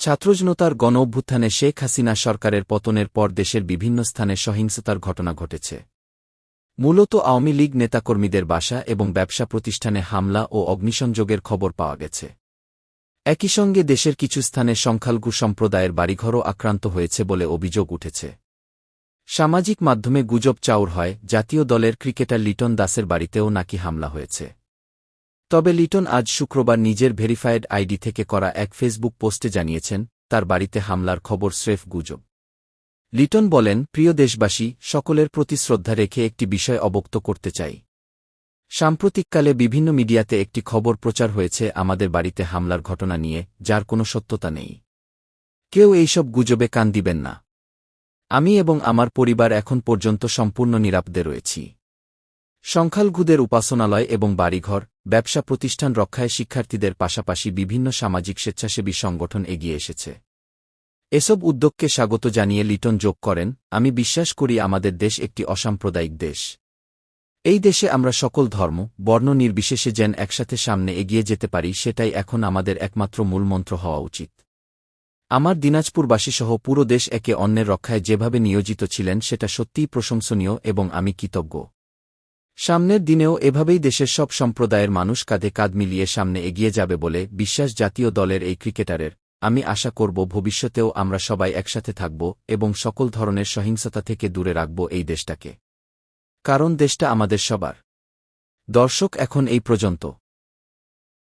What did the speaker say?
ছাত্রজনতার গণ অভ্যুত্থানে শেখ হাসিনা সরকারের পতনের পর দেশের বিভিন্ন স্থানে সহিংসতার ঘটনা ঘটেছে। মূলত আওয়ামী লীগ নেতাকর্মীদের বাসা এবং ব্যবসা প্রতিষ্ঠানে হামলা ও অগ্নিসংযোগের খবর পাওয়া গেছে। একই সঙ্গে দেশের কিছু স্থানে সংখ্যালঘু সম্প্রদায়ের বাড়িঘরও আক্রান্ত হয়েছে বলে অভিযোগ উঠেছে। সামাজিক মাধ্যমে গুজব চাউর হয়, জাতীয় দলের ক্রিকেটার লিটন দাসের বাড়িতেও নাকি হামলা হয়েছে। তবে লিটন আজ শুক্রবার নিজের ভেরিফায়েড আইডি থেকে করা এক ফেসবুক পোস্টে জানিয়েছেন, তার বাড়িতে হামলার খবর স্রেফ গুজব। লিটন বলেন, প্রিয় দেশবাসী, সকলের প্রতি শ্রদ্ধা রেখে একটি বিষয় অবক্ত করতে চাই। সাম্প্রতিককালে বিভিন্ন মিডিয়াতে একটি খবর প্রচার হয়েছে, আমাদের বাড়িতে হামলার ঘটনা নিয়ে, যার কোনো সত্যতা নেই। কেউ এইসব গুজবে কান দিবেন না। আমি এবং আমার পরিবার এখন পর্যন্ত সম্পূর্ণ নিরাপদে রয়েছি। সংখ্যালঘুদের উপাসনালয় এবং বাড়িঘর ব্যবসা প্রতিষ্ঠান রক্ষায় শিক্ষার্থীদের পাশাপাশি বিভিন্ন সামাজিক স্বেচ্ছাসেবী সংগঠন এগিয়ে এসেছে। এসব উদ্যোগকে স্বাগত জানিয়ে লিটন যোগ করেন, আমি বিশ্বাস করি আমাদের দেশ একটি অসাম্প্রদায়িক দেশ। এই দেশে আমরা সকল ধর্ম, বর্ণ নির্বিশেষে যেন একসাথে সামনে এগিয়ে যেতে পারি, সেটাই এখন আমাদের একমাত্র মূলমন্ত্র হওয়া উচিত। আমার দিনাজপুরবাসীসহ পুরো দেশ একে অন্যের রক্ষায় যেভাবে নিয়োজিত ছিলেন, সেটা সত্যিই প্রশংসনীয় এবং আমি কৃতজ্ঞ। সামনের দিনেও এভাবেই দেশের সব সম্প্রদায়ের মানুষ কাঁধে কাঁধ মিলিয়ে সামনে এগিয়ে যাবে বলে বিশ্বাস জাতীয় দলের এই ক্রিকেটারের। আমি আশা করব ভবিষ্যতেও আমরা সবাই একসাথে থাকব এবং সকল ধরনের সহিংসতা থেকে দূরে রাখব এই দেশটাকে। কারণ দেশটা আমাদের সবার। দর্শক এখন এই পর্যন্ত।